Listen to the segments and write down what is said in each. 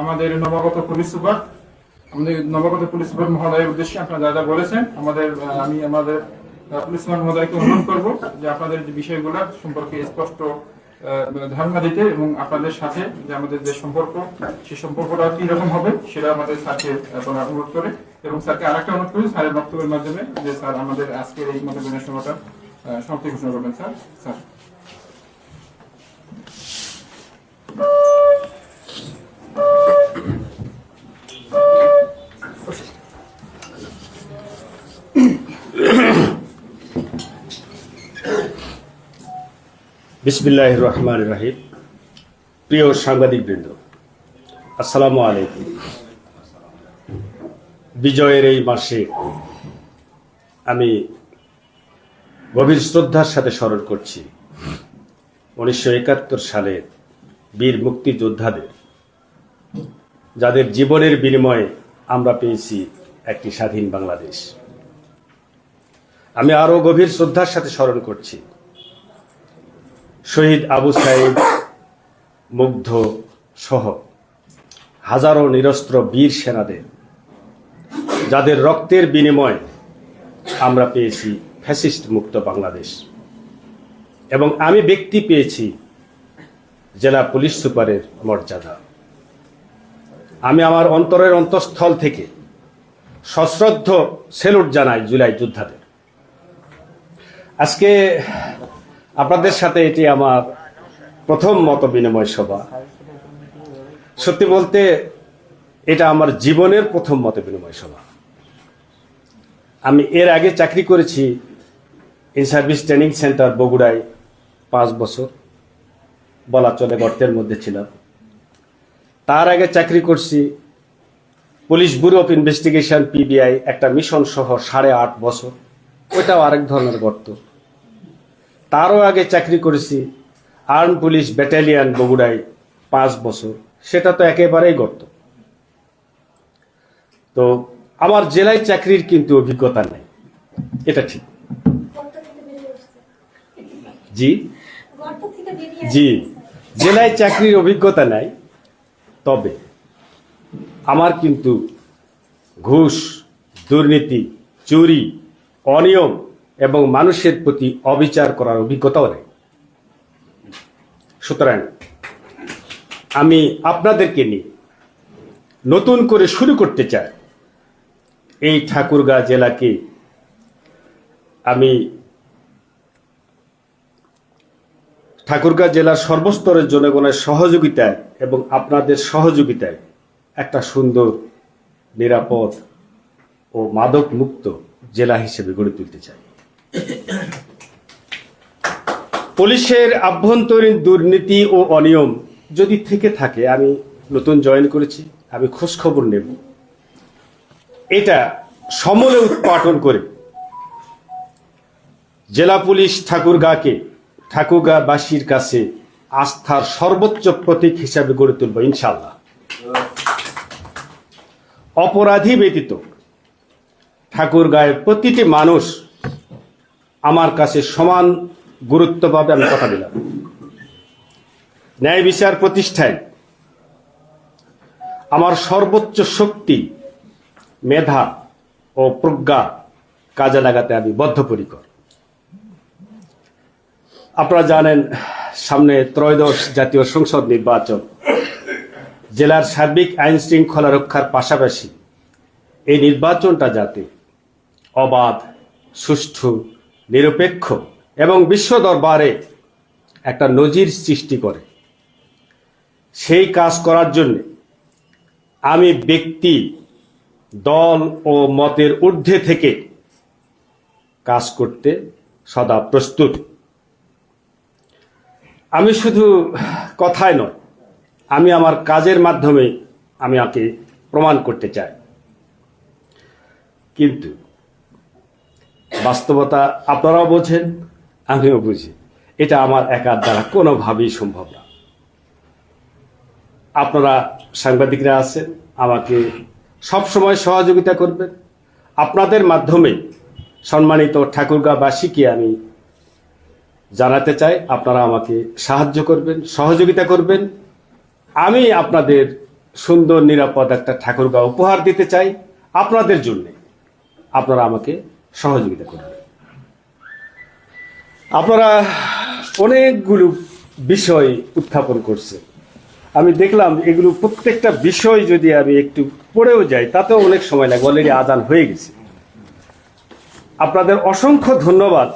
আমাদের নবাগত police super, আমাদের নবাগত পুলিশ সুপার মহোদয়ের উদ্দেশ্যে আপনারা যা যা বলেছেন, আমাদের আমি আমাদের পুলিশ সুপার মহোদয়কে অনুরোধ করব যে আপনাদের যে বিষয়গুলো সম্পর্কে স্পষ্ট ধারণা দিতে এবং আপনাদের সাথে যে আমাদের যে সম্পর্ক সেই সম্পর্কটা কি রকম হবে সেটা আমাদের স্যারকে অনুরোধ করে এবং স্যারকে আরেকটা অনুরোধ করি, স্যারের বক্তব্যের মাধ্যমে যে স্যার আমাদের আজকের এই মতবিনিময় সভাটা সমাপ্তি ঘোষণা করবেন, স্যার। স্যার। বিসমিল্লাহ রহমান রাহিম প্রিয় সাংবাদিকবৃন্দ, আসসালামু আলাইকুম। বিজয়ের এই মাসে আমি গভীর শ্রদ্ধার সাথে স্মরণ করছি। উনিশশো একাত্তর সালের বীর মুক্তিযোদ্ধাদের, যাদের জীবনের বিনিময়ে আমরা পেয়েছি একটি স্বাধীন বাংলাদেশ। আমি আরও গভীর শ্রদ্ধার সাথে স্মরণ করছি। শহীদ আবু সাইদ মুগ্ধ সহ হাজারো নিরস্ত্র বীর সেনাদের, যাদের রক্তের বিনিময়ে আমরা পেয়েছি ফ্যাসিস্ট মুক্ত বাংলাদেশ। এবং আমি ব্যক্তি পেয়েছি জেলা পুলিশ সুপারের মর্যাদা। আমি আমার অন্তরের অন্তঃস্থল থেকে সশ্রদ্ধ সেলুট জানাই জুলাই যোদ্ধাদের। আজকে আপনাদের সাথে এটি আমার প্রথম মত বিনিময় সভা। সত্যি বলতে, এটা আমার জীবনের প্রথম মত বিনিময় সভা। আমি এর আগে চাকরি করেছি ইন সার্ভিস ট্রেনিং সেন্টার বগুড়ায় পাঁচ বছর। বলা চলে, গর্তের মধ্যে ছিলাম। তার আগে চাকরি করছি police bureau of investigation PBI একটা মিশন সহ সাড়ে আট বছর। ওইটাও আরেক ধরনের গর্ত। তারও আগে চাকরি করেছি। আর্ম পুলিশ ব্যাটালিয়ান বগুড়ায় পাঁচ বছর। সেটা তো একেবারেই গর্ত। তো আমার জেলায় চাকরির কিন্তু অভিজ্ঞতা নেই। এটা ঠিক। জি? জি। জেলায় চাকরির অভিজ্ঞতা নাই। তবে আমার কিন্তু ঘুষ, দুর্নীতি, চুরি, অনিয়ম এবং মানুষের প্রতি অবিচার করার অভিজ্ঞতাও নেই। সুতরাং আমি আপনাদেরকে নিয়ে নতুন করে শুরু করতে চাই। এই ঠাকুরগাঁ জেলাকে আমি ঠাকুরগাঁ জেলার সর্বস্তরের জনগণের সহযোগিতায় এবং আপনাদের সহযোগিতায় একটা সুন্দর, নিরাপদ ও মাদক মুক্ত জেলা হিসেবে গড়ে তুলতে চাই। পুলিশের আভ্যন্তরীণ দুর্নীতি ও অনিয়ম যদি থেকে থাকে, আমি নতুন জয়েন করেছি, আমি খোঁজ খবর নেব। এটা সমলে উৎপাটন করে জেলা পুলিশ ঠাকুরগাঁকে, ঠাকুরগাঁবাসীর কাছে আস্থার সর্বোচ্চ প্রতীক হিসাবে গড়ে তুলব ইনশাল্লাহ অপরাধী ব্যতীত ঠাকুরগাঁয়ের প্রতিটি মানুষ আমার কাছে সমান গুরুত্ব পাবে আমি কথা দিলাম। ন্যায় বিচার প্রতিষ্ঠায় আমার সর্বোচ্চ শক্তি, মেধা ও প্রজ্ঞা কাজে লাগাতে আমি বদ্ধপরিকর। আপনারা জানেন, সামনে ত্রয়োদশ জাতীয় সংসদ নির্বাচন, জেলার সার্বিক আইন শৃঙ্খলা রক্ষার পাশাপাশি এই নির্বাচনটা যাতে অবাধ, সুষ্ঠু নিরপেক্ষ এবং বিশ্ব দরবারে একটা নজির সৃষ্টি করে। সেই কাজ করার জন্য আমি ব্যক্তি, দল ও মতের ঊর্ধ্বে থেকে কাজ করতে সদা প্রস্তুত। আমি শুধু কথায় নয়, আমি আমার কাজের মাধ্যমে আমি আকে প্রমাণ করতে চাই। কিন্তু বাস্তবতা আপনারাও বোঝেন, আমিও বুঝি। এটা আমার একার দ্বারা কোনোভাবেই সম্ভব না। আপনারা সাংবাদিকরা আছেন, আমাকে সবসময় সহযোগিতা করবেন। আপনাদের মাধ্যমে সম্মানিত ঠাকুরগাঁবাসীকে আমি জানাতে চাই, আপনারা আমাকে সাহায্য করবেন, সহযোগিতা করবেন। আমি আপনাদের সুন্দর, নিরাপদ একটা ঠাকুরগাঁও উপহার দিতে চাই আপনাদের জন্যে। আপনারা আমাকে সহযোগিতা করবেন আপনারা অনেকগুলো বিষয় উত্থাপন করছেন আমি দেখলাম এগুলো প্রত্যেকটা বিষয় যদি আমি একটু পড়েও যাই, তাতেও অনেক সময় লাগে অলরেডি আদান হয়ে গেছে। আপনাদের অসংখ্য ধন্যবাদ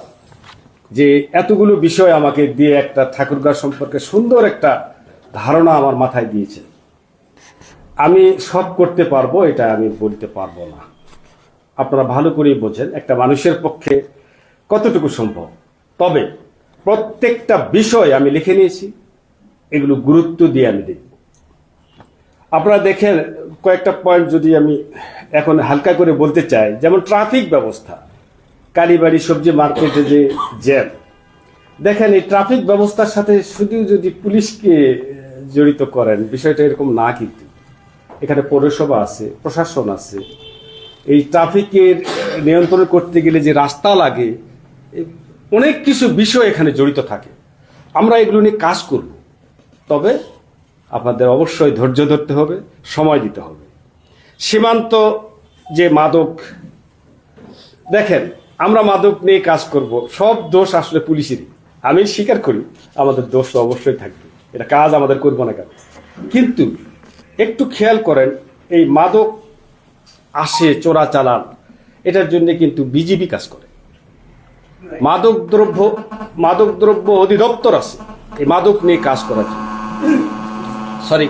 যে এতগুলো বিষয় আমাকে দিয়ে একটা ঠাকুরগাঁ সম্পর্কে সুন্দর একটা ধারণা আমার মাথায় দিয়েছে। আমি সব করতে পারব, এটা আমি বলতে পারব না। আপনারা ভালো করেই বোঝেন একটা মানুষের পক্ষে কতটুকু সম্ভব। তবে প্রত্যেকটা বিষয় আমি লিখে নিয়েছি, এগুলো গুরুত্ব দিয়ে আমি দেখব। আপনারা দেখেন, কয়েকটা পয়েন্ট যদি আমি এখন হালকা করে বলতে চাই, যেমন ট্রাফিক ব্যবস্থা, কালীবাড়ি সবজি মার্কেটে যে জ্যাম দেখেন এই ট্রাফিক ব্যবস্থার সাথে শুধু যদি পুলিশকে জড়িত করেন, বিষয়টা এরকম না কিন্তু। এখানে পৌরসভা আছে, প্রশাসন আছে এই ট্রাফিকের নিয়ন্ত্রণ করতে গেলে যে রাস্তা লাগে অনেক কিছু বিষয় এখানে জড়িত থাকে। আমরা এগুলো নিয়ে কাজ করব। তবে আপনাদের অবশ্যই ধৈর্য ধরতে হবে, সময় দিতে হবে। সীমান্ত যে মাদক, দেখেন, আমরা মাদক নিয়ে কাজ করব, সব দোষ আসলে পুলিশেরই। আমি স্বীকার করি, আমাদের দোষ তো অবশ্যই থাকবে। এটা কাজ আমাদের করব না কেন? কিন্তু একটু খেয়াল করেন, এই মাদক আসে চোরা চালান। এটার জন্য কিন্তু বিজিবি কাজ করে। মাদক দ্রব্য মাদক দ্রব্য অধিদপ্তর আছে। এই মাদক নিয়ে কাজ করার জন্য। সরি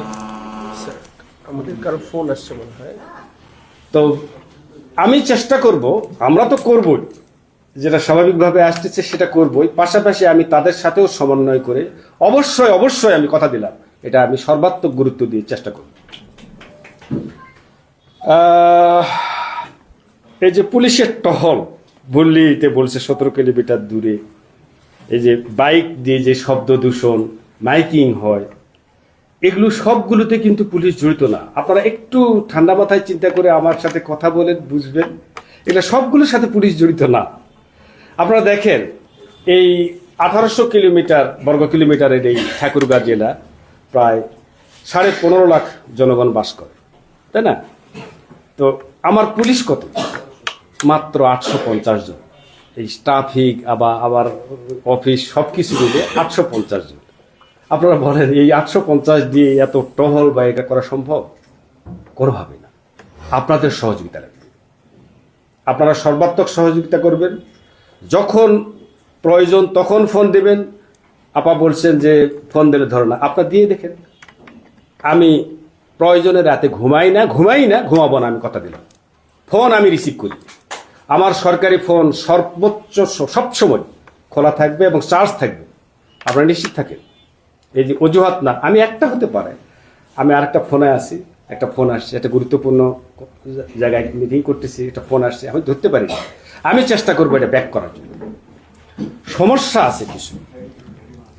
আমাদের কারও ফোন আসছে মনে হয়। তো আমি চেষ্টা করব আমরা তো করবই। যেটা স্বাভাবিকভাবে আসতেছে সেটা করবই। পাশাপাশি আমি তাদের সাথেও সমন্বয় করে অবশ্যই অবশ্যই আমি কথা দিলাম। এটা আমি সর্বাত্মক গুরুত্ব দিয়ে চেষ্টা করব। এই যে পুলিশের টহল বললিতে বলছে সতেরো কিলোমিটার দূরে। এই যে বাইক দিয়ে যে শব্দ দূষণ, মাইকিং হয়, এগুলো সবগুলোতে কিন্তু পুলিশ জড়িত না। আপনারা একটু ঠান্ডা মাথায় চিন্তা করে আমার সাথে কথা বলেন, বুঝবেন। এগুলো সবগুলোর সাথে পুলিশ জড়িত না। আপনারা দেখেন, এই আঠারোশো কিলোমিটার, বর্গ কিলোমিটারের এই ঠাকুরগাঁ জেলা প্রায় সাড়ে পনেরো লাখ জনগণ বাস করে, তাই না? তো আমার পুলিশ কত? মাত্র আটশো পঞ্চাশ জন। এই ট্রাফিক আবার আবার অফিস সব কিছু মিলে আটশো পঞ্চাশ জন। আপনারা বলেন, এই আটশো পঞ্চাশ দিয়ে এত টহল বা এটা করা সম্ভব? কোনোভাবে না। আপনাদের সহযোগিতা লাগবে। আপনারা সর্বাত্মক সহযোগিতা করবেন। যখন প্রয়োজন তখন ফোন দেবেন। আপা বলছেন যে, ফোন দিলে ধরো না। আপনার দিয়ে দেখেন। আমি প্রয়োজনে রাতে ঘুমাই না ঘুমাই না, ঘুমাবো না, আমি কথা দিলাম। ফোন আমি রিসিভ করি। আমার সরকারি ফোন সর্বোচ্চ সবসময় খোলা থাকবে এবং চার্জ থাকবে। আপনারা নিশ্চিত থাকেন। এই যে অজুহাত না, আমি একটা হতে পারে। আমি আরেকটা ফোনে আছি, একটা ফোন আসছে, একটা গুরুত্বপূর্ণ জায়গায় মিটিং করতেছি, একটা ফোন আসছে, আমি ধরতে পারি। আমি চেষ্টা করব এটা ব্যাক করার জন্য। সমস্যা আছে কিছু।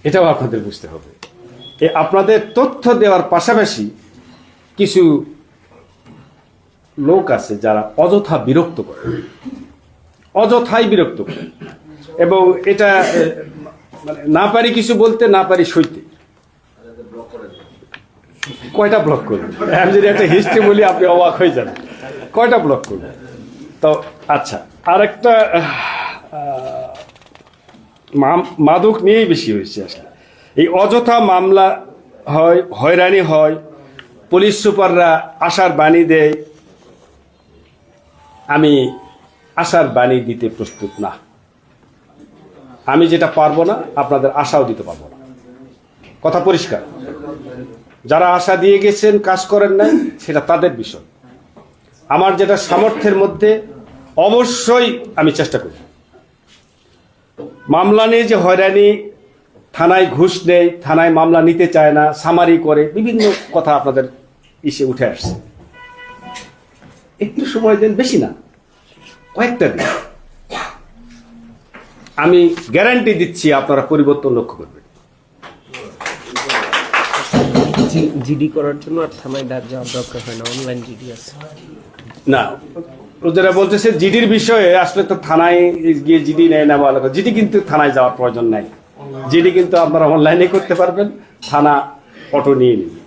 এটাও আপনাদের বুঝতে হবে। এ আপনাদের তথ্য দেওয়ার পাশাপাশি কিছু লোক আছে যারা অযথা বিরক্ত করে। অযথাই বিরক্ত করে। এবং এটা মানে না পারি কিছু বলতে, না পারি সইতে। কয়টা ব্লক করবেন? আমি যদি একটা হিস্ট্রি বলি, আপনি অবাক হয়ে যাবেন। কয়টা ব্লক করবেন? তো আচ্ছা আর একটা মাদক নিয়েই বেশি হয়েছে আসলে। এই অযথা মামলা হয়, হয়রানি হয় পুলিশ সুপাররা আশার বাণী দেয়। আমি আশার বাণী দিতে প্রস্তুত না। আমি যেটা পারব না, আপনাদের আশাও দিতে পারব না। কথা পরিষ্কার। যারা আশা দিয়ে গেছেন, কাজ করেন নাই, সেটা তাদের বিষয়। আমার যেটা সামর্থ্যের মধ্যে, অবশ্যই আমি চেষ্টা করি। মামলা নিয়ে যে হয়রানি, থানায় ঘুষ নেই থানায় মামলা নিতে চায় না, সামারি করে, বিভিন্ন কথা আপনাদের ইসে উঠে আসছে। একটু সময় দেন বেশি না কয়েকটা দিন। আমি গ্যারান্টি দিচ্ছি আপনারা পরিবর্তন লক্ষ্য করবেন। জিডি করার জন্য আর থানায় যাওয়ার দরকার হয় না অনলাইন জিডি আছে। না ওদের বলতেছে জিডির বিষয়ে আসলে তো থানায় গিয়ে জিডি নেয় না বলা জিডি কিন্তু থানায় যাওয়ার প্রয়োজন নাই। জিডি কিন্তু আপনারা অনলাইনে করতে পারবেন থানা অটো নিয়ে নেবে।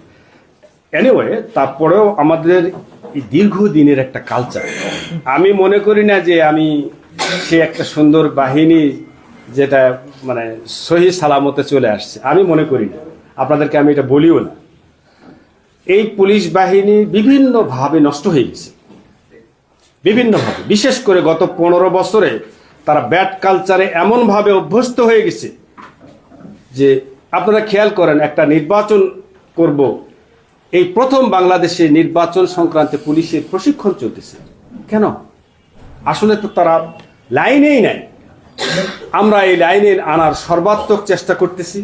এনিওয়ে তারপরেও আমাদের দীর্ঘদিনের একটা কালচার আমি মনে করি না যে আমি সে একটা সুন্দর বাহিনী যেটা মানে সহি সালামতে চলে আসছে। আমি মনে করি না। আপনাদেরকে আমি এটা বলিও না। এই পুলিশ বাহিনী বিভিন্নভাবে নষ্ট হয়ে গেছে। বিভিন্নভাবে। বিশেষ করে গত পনেরো বছরে তারা ব্যাট কালচারে এমনভাবে অভ্যস্ত হয়ে গেছে যে আপনারা খেয়াল করেন, একটা নির্বাচন করব এই প্রথম বাংলাদেশে নির্বাচন সংক্রান্তে পুলিশের প্রশিক্ষণ চলতেছে। কেন? আসলে তো তারা লাইনেই নাই। আমরা এই লাইনে আনার সর্বাত্মক চেষ্টা করতেছি।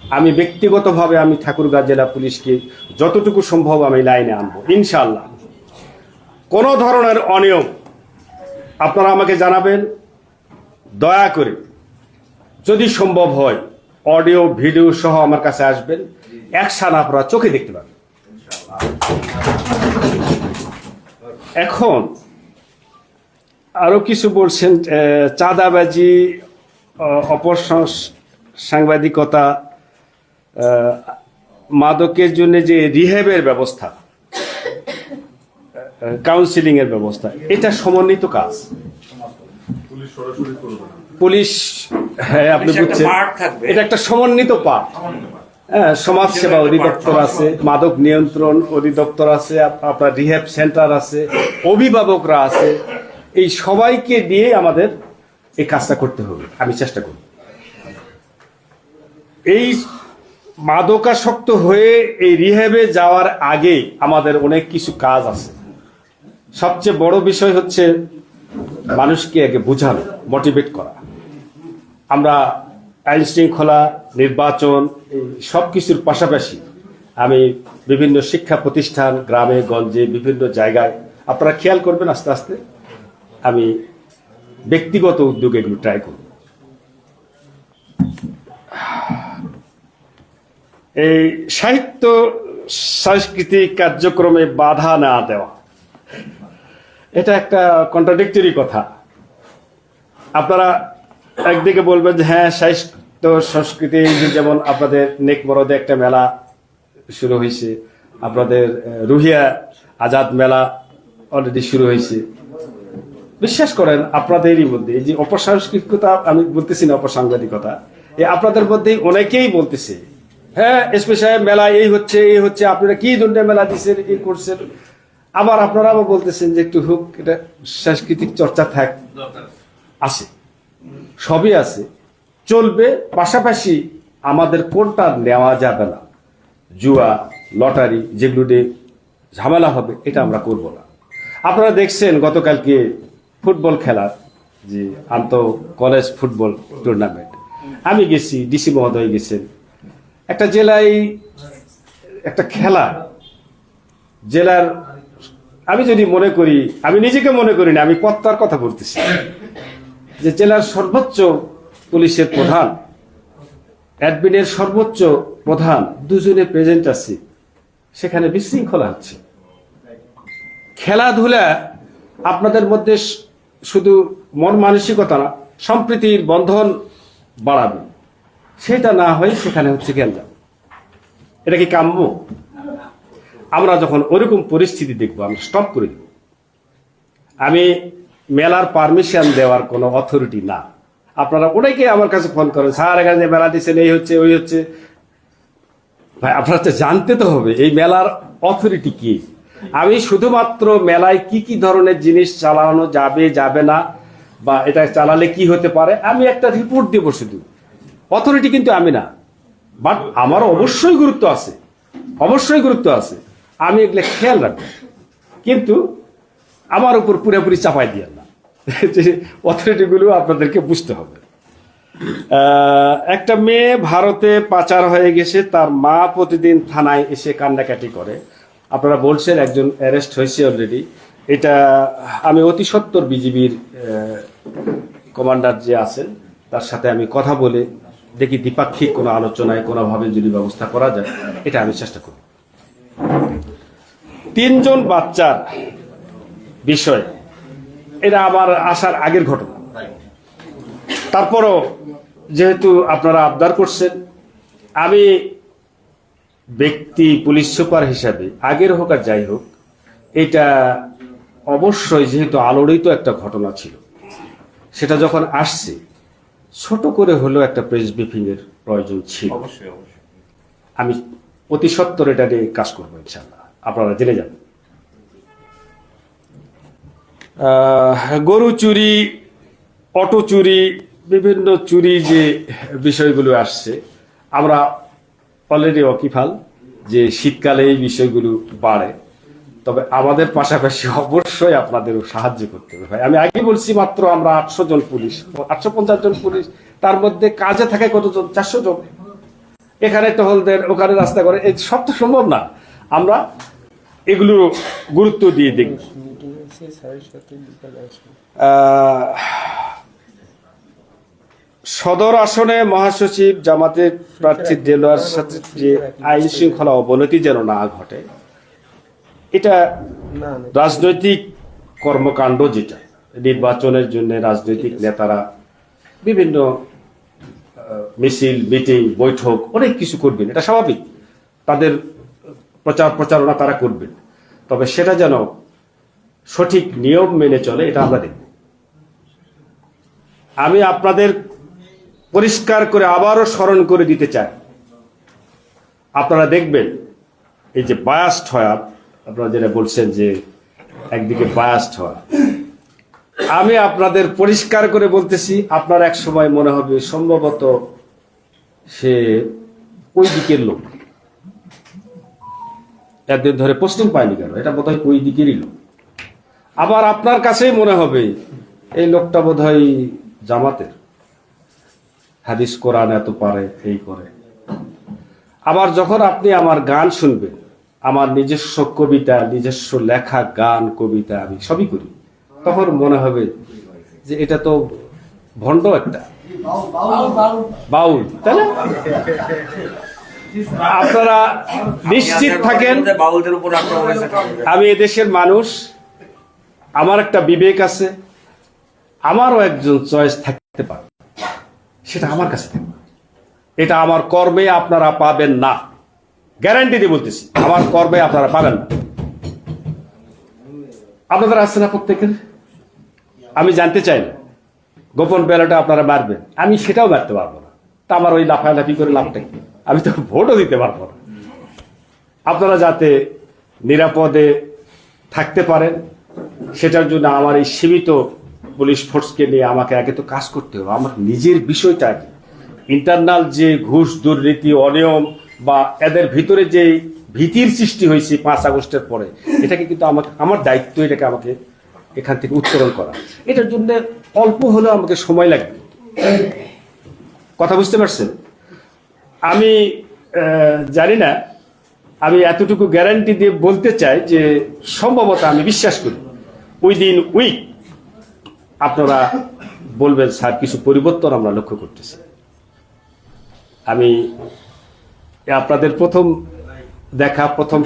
আমি ব্যক্তিগতভাবে আমি ঠাকুরগাঁ জেলা পুলিশকে যতটুকু সম্ভব আমি লাইনে আনব ইনশাল্লাহ কোনো ধরনের অনিয়ম আপনারা আমাকে জানাবেন, দয়া করে। যদি সম্ভব হয়, অডিও, ভিডিও সহ আমার কাছে আসবেন একসান আপনারা চোখে দেখতে পাবেন। এখন আরও কিছু বলছেন চাঁদাবাজি অপসংস- সাংবাদিকতা মাদকের জন্য যে রিহেবের ব্যবস্থা কাউন্সিলিং এর ব্যবস্থা এটা সমন্বিত কাজ। পুলিশ হ্যাঁ আপনি বুঝছেন। এটা একটা সমন্বিত পাঠ সমাজ সেবা অধিদপ্তর আছে, মাদক নিয়ন্ত্রণ অধিদপ্তর আছে আপনার রিহ্যাব সেন্টার আছে, অভিভাবকরা আছে। এই সবাইকে দিয়ে আমাদের এই কাজটা করতে হবে, আমি চেষ্টা করব। এই মাদকাসক্ত হয়ে এই রিহ্যাবে যাওয়ার আগে আমাদের অনেক কিছু কাজ আছে। সবচেয়ে বড় বিষয় হচ্ছে মানুষকে আগে বোঝানো, মোটিভেট করা। আমরা আইন শৃঙ্খলা নির্বাচন, সব কিছুর পাশাপাশি আমি বিভিন্ন শিক্ষা প্রতিষ্ঠান, গ্রামে, গঞ্জে, বিভিন্ন জায়গায়, আপনারা খেয়াল করবেন আস্তে আস্তে, আমি ব্যক্তিগত উদ্যোগে এগুলো ট্রাই করব। এই সাহিত্য, সাংস্কৃতিক কার্যক্রমে বাধা না দেওয়া, এটা একটা কন্ট্রাডিক্টরি কথা। আপনারা একদিকে বলবেন যে হ্যাঁ সাহিত্য সংস্কৃতি যেমন আপনাদের নেক বরদে একটা মেলা শুরু হয়েছে, আপনাদের রুহিয়া আজাদ মেলা অলরেডি শুরু হয়েছে। বিশ্বাস করেন, আপনাদেরই মধ্যে, এই যে অপসাংস্কৃতিকতা, আমি বলতেছি না অপসাংবাদিকতা এই আপনাদের মধ্যেই অনেকেই বলতেছে হ্যাঁ সাহেব মেলা এই হচ্ছে এই হচ্ছে, আপনারা কি জন্য মেলা দিচ্ছেন এই করছেন? আবার আপনারা আবার বলতেছেন যে, একটু হোক, এটা সাংস্কৃতিক চর্চা থাক, আছে। সবই আছে। চলবে, পাশাপাশি আমাদের কোনটা নেওয়া যাবে না। জুয়া, লটারি, যেগুলো ঝামেলা হবে, এটা আমরা করব না। আপনারা দেখছেন গতকালকে ফুটবল খেলার যে আন্ত কলেজ ফুটবল টুর্নামেন্ট। আমি গেছি, ডিসি মহোদয় গেছেন। একটা জেলায় একটা খেলা, জেলার, আমি যদি মনে করি, আমি নিজেকে মনে করি না, আমি কর্তার কথা বলতেছি। যে জেলার সর্বোচ্চ পুলিশের প্রধান, অ্যাডমিনের সর্বোচ্চ প্রধান দুজনে প্রেজেন্ট আছে। সেখানে বিশৃঙ্খলা হচ্ছে। খেলাধুলা আপনাদের মধ্যে শুধু মন মানসিকতা না, সম্প্রীতির বন্ধন বাড়াবে। সেটা না হয়ে সেখানে হচ্ছে গেঞ্জাম এটা কি কাম্য? আমরা যখন ওরকম পরিস্থিতি দেখব, আমরা স্টপ করে দেব। আমি মেলার পারমিশন দেওয়ার কোনো অথরিটি না। আপনারা অনেকে আমার কাছে ফোন করেন, স্যার, এখানে মেলা দিচ্ছেন, এই হচ্ছে, ওই হচ্ছে। ভাই, আপনারা তো জানতে তো হবে, এই মেলার অথরিটি কি? আমি শুধুমাত্র মেলায় কি কি ধরনের জিনিস চালানো যাবে যাবে না, বা এটা চালালে কি হতে পারে, আমি একটা রিপোর্ট দেবো শুধু। অথরিটি কিন্তু আমি না। বাট আমার অবশ্যই গুরুত্ব আছে। অবশ্যই গুরুত্ব আছে। আমি এগুলো খেয়াল রাখব। কিন্তু আমার উপর পুরোপুরি চাপাই দিয়ে না। অথরিটিগুলো আপনাদেরকে বুঝতে হবে। একটা মেয়ে ভারতে পাচার হয়ে গেছে, তার মা প্রতিদিন থানায় এসে কান্নাকাটি করে। আপনারা বলছেন একজন অ্যারেস্ট হয়েছে অলরেডি এটা আমি অতি সত্তর বিজিবির কমান্ডার যে আছেন, তার সাথে আমি কথা বলে দেখি দ্বিপাক্ষিক কোনো আলোচনায়, কোনোভাবে যদি ব্যবস্থা করা যায়, এটা আমি চেষ্টা করব। তিনজন বাচ্চার বিষয় এটা আমার আসার আগের ঘটনা। তারপরও যেহেতু আপনারা আবদার করছেন আমি ব্যক্তি পুলিশ সুপার হিসাবে আগের হোক আর যাই হোক এটা অবশ্যই যেহেতু আলোড়িত একটা ঘটনা ছিল সেটা যখন আসছে ছোট করে হলেও একটা প্রেস ব্রিফিং এর প্রয়োজন ছিল। অবশ্যই অবশ্যই। আমি অতি সত্তর এটা নিয়ে কাজ করব ইনশাল্লাহ আপনারা জেনে আহ, গরু চুরি, অটো চুরি, বিভিন্ন চুরি যে বিষয়গুলো আসছে, আমরা অলরেডি অকিফাল যে শীতকালে এই বিষয়গুলো বাড়ে। তবে আমাদের পাশাপাশি অবশ্যই আপনাদেরও সাহায্য করতে হবে। ভাই, আমি আগে বলছি মাত্র আমরা আটশো জন পুলিশ, আটশো পঞ্চাশ জন পুলিশ, তার মধ্যে কাজে থাকে কতজন? চারশো জন। এখানে টহল দেন ওখানে রাস্তা করে, এই সব তো সম্ভব না। আমরা এগুলো গুরুত্ব দিয়ে দেখব। সদর আসনে মহাসচিব জামাতের প্রার্থী দেলোয়ার সাথে যে আইন শৃঙ্খলা অবনতি যেন না ঘটে এটা রাজনৈতিক কর্মকাণ্ড যেটা নির্বাচনের জন্য রাজনৈতিক নেতারা বিভিন্ন মিছিল মিটিং বৈঠক অনেক কিছু করবেন এটা স্বাভাবিক। তাদের প্রচার প্রচারণা তারা করবেন। তবে সেটা যেন সঠিক নিয়ম মেনে চলে, এটা আমরা দেখব। আমি আপনাদের পরিষ্কার করে আবারও স্মরণ করে দিতে চাই। আপনারা দেখবেন, এই যে বায়াস্ট হওয়া আপনারা যেটা বলছেন যে একদিকে বায়াস্ট হওয়া আমি আপনাদের পরিষ্কার করে বলতেছি, আপনার এক সময় মনে হবে সম্ভবত সে ওই দিকের লোক। একদিন ধরে পোস্টিং পায়নি কেন? এটা বোধহয় ওই দিকেরই লোক। আবার আপনার কাছেই মনে হবে এই লোকটা বোধহয় জামাতের। হাদিস কোরআন এত পারে এই করে। আবার যখন আপনি আমার গান শুনবেন আমার নিজস্ব কবিতা নিজস্ব লেখা গান কবিতা আমি সবই করি তখন মনে হবে যে এটা তো ভণ্ড একটা। বাউল তাই না? আপনারা নিশ্চিত থাকেন বাউলদের উপর আক্রমণ আমি এদেশের মানুষ আমার একটা বিবেক আছে, আমারও একজন চয়েস থাকতে পারে। সেটা আমার কাছে থাকবে। এটা আমার কর্মে আপনারা পাবেন না। গ্যারান্টি দিয়ে বলতেছি, আমার কর্মে আপনারা পাবেন না। আপনাদের আসছে না প্রত্যেকের? আমি জানতে চাই না। গোপন ব্যালটে আপনারা মারবেন। আমি সেটাও মারতে পারব না। তা আমার ওই লাফালাফি করে লাভটা কি? আমি তো ভোটও দিতে পারব না। আপনারা যাতে নিরাপদে থাকতে পারেন সেটার জন্য আমার এই সীমিত পুলিশ ফোর্সকে নিয়ে আমাকে আগে তো কাজ করতে হবে। আমার নিজের বিষয়টা ইন্টারনাল যে ঘুষ, দুর্নীতি, অনিয়ম বা এদের ভিতরে যে ভীতির সৃষ্টি হয়েছে পাঁচ আগস্টের পরে, এটাকে কিন্তু আমাকে, আমার দায়িত্ব এটাকে আমাকে এখান থেকে উত্তোলন করা। এটার জন্য অল্প হলেও আমাকে সময় লাগবে। কথা বুঝতে পারছেন? আমি জানি না, আমি এতটুকু গ্যারান্টি দিয়ে বলতে চাই যে সম্ভবত আমি বিশ্বাস করি। উইদিন উইক আপনারা বলবেন, স্যার, কিছু পরিবর্তন আমরা লক্ষ্য করতেছি। আমি আপনাদের প্রথম দেখা, প্রথম